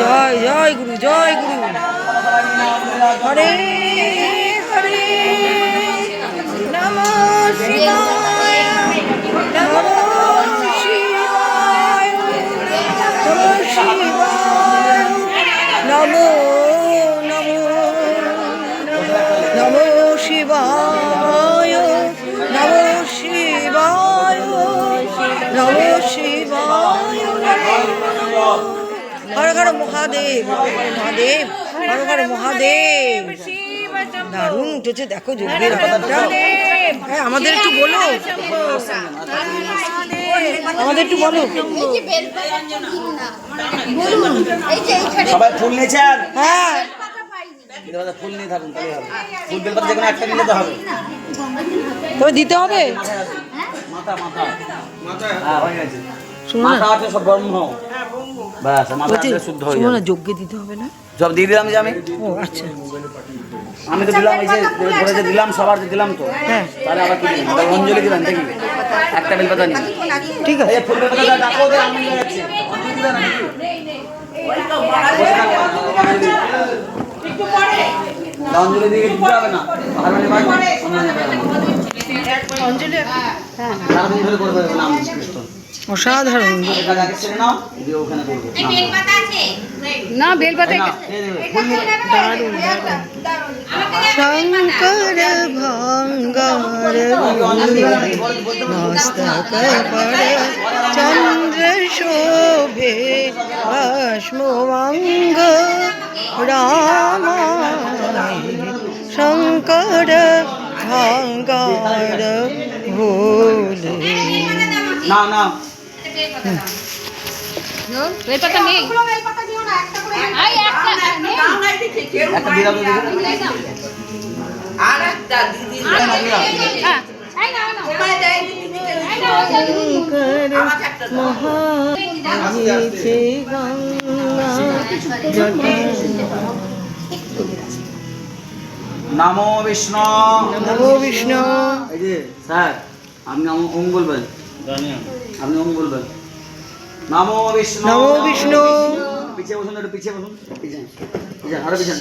জয় জয় গুরু জয় গুরু। হরে হরে নম শিবায়। মহাদেব মহাদেব মহাদেব। দারুণ উঠেছে দেখো যজ্ঞের হ্যাঁ আমাদের একটু বলো। আমাদের একটু বলো। সবাই ফুল নিয়েছেন হ্যাঁ। পাতা পাইনি বেলপাতা ফুল নিয়ে থাকুন তাহলে হবে? ফুল বেলপাতা যেকোনো একটা নিলে তো হবে তবে দিতে হবে মাথা মাথা হ্যাঁ হয়ে গেছে। না। মাথা আছে সব ব্রহ্ম ব্যাস বলছি শুদ্ধ হয়ে শোনো না যাবে যজ্ঞে দিতে হবে না? সব দিয়ে দিলাম যে আমি? ও আচ্ছা। আমি তো দিলাম এই যে ধরে যে দিলাম সবার যে দিলাম তো। হ্যাঁ। তাহলে আবার কি দিলাম অঞ্জলি দিলাম দেখি একটা বেলপাতা নিয়ে। ঠিক আছে। এই ফুল বেলপাতা ডাকো ওদের আমি যাচ্ছি। অঞ্জলি দিলে না। নাকি? অঞ্জলি। অঞ্জলি দিয়ে দিতে হবে। না হারমোনি বাজ অঞ্জলি সারাদিন ধরে করবে নাম। কৃষ্ণ অসাধারণ। না বেলপাতা দারুণ শঙ্কর ভঙ্গার মস্তক পর চন্দ্র শোভে ভস্মঙ্গ রাম শঙ্কর ভঙ্গার ভোলে না না বেলপাতা নেই। একটা। হ্যাঁ নমো বিষ্ণু। নমো বিষ্ণু। এই যে স্যার আপনি আমার ওম বলবেন আপনি ওম বলবেন। নমো বিষ্ণু। নমো বিষ্ণু। পিছিয়ে বসুন একটু পিছিয়ে বসুন। পিছিয়ে পিছিয়ে আরও পিছিয়ে।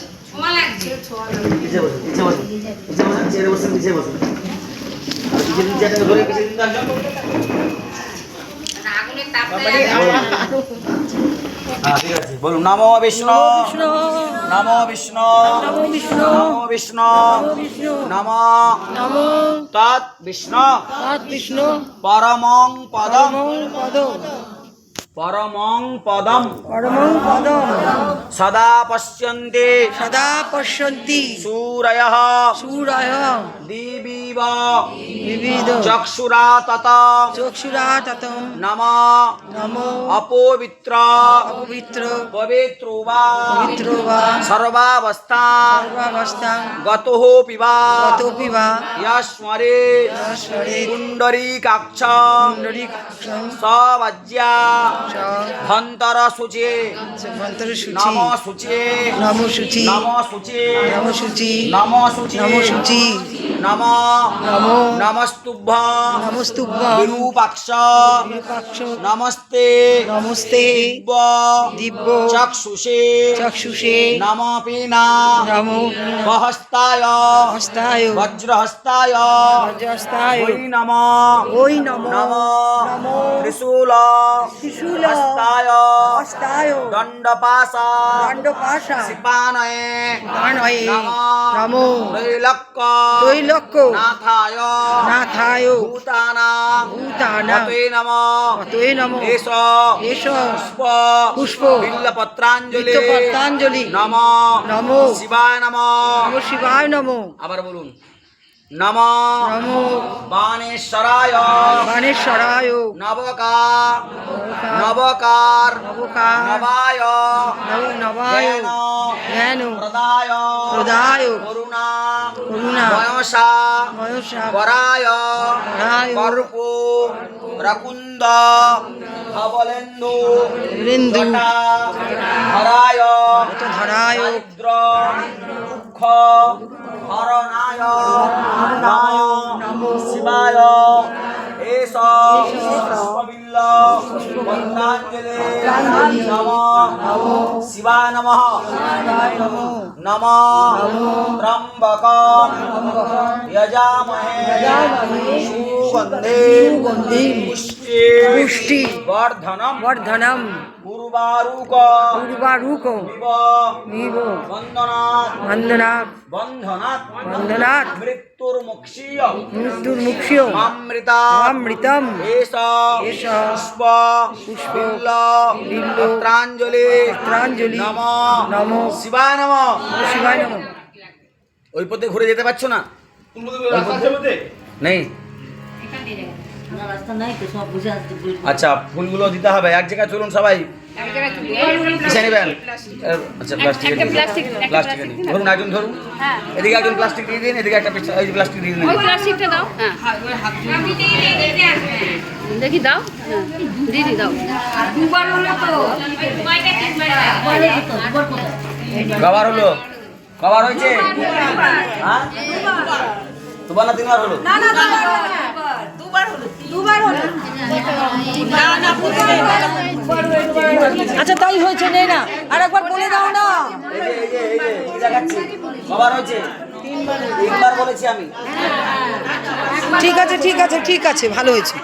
পিছিয়ে বসুন পিছিয়ে বসুন। পিছিয়ে বসুন চেয়ারে বসুন পিছিয়ে বসুন। আর পিছিয়ে দিন চেয়ারটাকে ধরে পিছিয়ে দিন একজন ঠিক আছে বলুন নমো বিষ্ণু। নমো বিষ্ণু। নমো বিষ্ণু। নমো নমো তৎ বিষ্ণু। তৎ বিষ্ণু। পরমং পদম। পরমং পদ পরমং পদম পরমং পদম সদা পশ্যন্তে সদা পশ্যন্তি সূরয়ः সূরয় দিবিব বিবিধ চক্ষুরা তত চক্ষুরা ততম নম নমো অপবিত্র অপবিত্র পবিত্র বা পবিত্র বা সর্বাবস্থা সর্বাবস্থাং গতঃ পিবা কতপি বা ইয়াস্মরে ঈশ্বরে পুণ্ডরীকাক্ষ পুণ্ডরীকাক্ষং সবজ্যা চ ধন্তর শুচে মন্ত্র সূচি নম শুচে নম সূচি নম। শুচে নম। সূচি নম শুচি নম সূচি নম নমো নমস্তুভ্য। নমস্তুভ্যং। বিরূপাক্ষ। বিরূপাক্ষ। নমস্তে। নমস্তে। দিব্য। দিব্য। চক্ষুষে। চক্ষুষে। নমপিনা নমো। বহস্তায় হস্তায় বজ্রহস্তায়। বজ্রহস্তায়। ওই নম। ওই নম। নম। নমো। ত্রিশূল। ত্রিশূল হস্তায় হস্তায় দণ্ডপাশ দণ্ডপাশা শিপানয়ে বাণয়ে নম নমো ত্রৈলক্য তৈলক্য নাথায় নাথায় ভূতানাং ভূতানাং পতে নম অতয়ে নম এষ এষ পুষ্প পুষ্প বিল্লপত্রাঞ্জলি বিল্লপত্রাঞ্জলি নম নমো শিবায় নম নম শিবায় নম আবার বলুন। নম নম। বাণেশ্বরায়। বাণেশ্বরায়। নবকা। নবকার। নবকার নবায়। নব নবায়। জ্ঞান। প্রদায়। প্রদায়। করুণা। করুণা। বয়সা বয়সা পরায়। রকুন্দ। ধবলেন্দু। বীরেন্দু জটা ধরায়। ধরায়। দুঃখ। হরণায় নমো শিবায়। এষ शिवा नमो त्र्यंबक यजामहे। पुष्टि। वर्धनम। वर्धनम। वंदना वंदना নিব বন্দনাথ বন্দনাথ বন্ধনাথ। বন্দনাথ মৃত্যুর্মুক্ষীয় মৃত্যুর মুক্ষীয়। মামৃতা অমৃতম এষ। এষ। পুষ্প। পুষ্প। বিল্ল। বিল্ল। পত্রাঞ্জলি। পত্রাঞ্জলি। নম। নম। শিবায় নম। শিবায় নম। ওই পথে ঘুরে যেতে পারছ না? নেই। রাস্তা নাই তো সব বুঝে আসতে আচ্ছা ফুলগুলো দিতে হবে। এক জায়গায় চলুন সবাই। কিসে নেবেন? আচ্ছা প্লাস্টিক ধরুন একজন ধরুন। হ্যাঁ। এদিকে একজন প্লাস্টিক দিয়ে দিন এদিকে একটা এই প্লাস্টিক দিয়ে দিন। ওই প্লাস্টিকটা দাও। দেখি দাও। দিদি দাও। কবার হলো? কবার হয়েছে? হ্যাঁ? দুবার। না তিনবার হলো? আচ্ছা তাই হয়েছে নেই না। আর একবার বলে দাও না। হয়েছে? তিনবার বলেছি আমি। ঠিক আছে ঠিক আছে ঠিক আছে ভালো হয়েছে।